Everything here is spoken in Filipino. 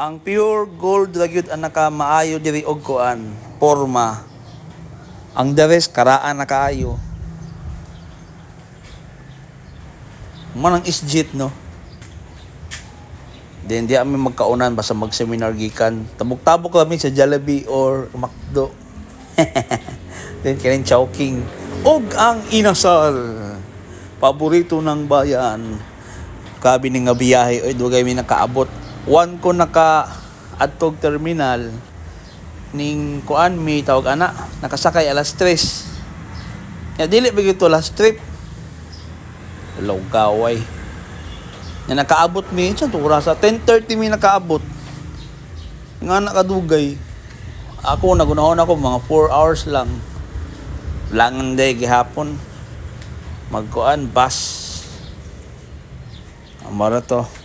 Ang pure gold ra gyud ang nakamaayo diri og kuan, porma. Ang the rest karaan na kaayo. Manang isjit no. Then di kami magkaunan basta mag-seminar gikan. Tabok-tabok kami sa Jollibee or McDo. Then kinin Chowking. Og ang inasal. Paborito ng bayan. Kabi ni nga biyahe oy dugay mi nakaabot. One ko naka adtog terminal ning kuan mi tawag ana nakasakay alas 3. Ya dili bigito to last trip. Law gaway. Na nakaabot mi sa tura sa 10:30 mi nakaabot. Nga nakadugay. Ako nagunahon ako mga 4 hours lang. Langan day gihapon. Magkuan bus. Amara to.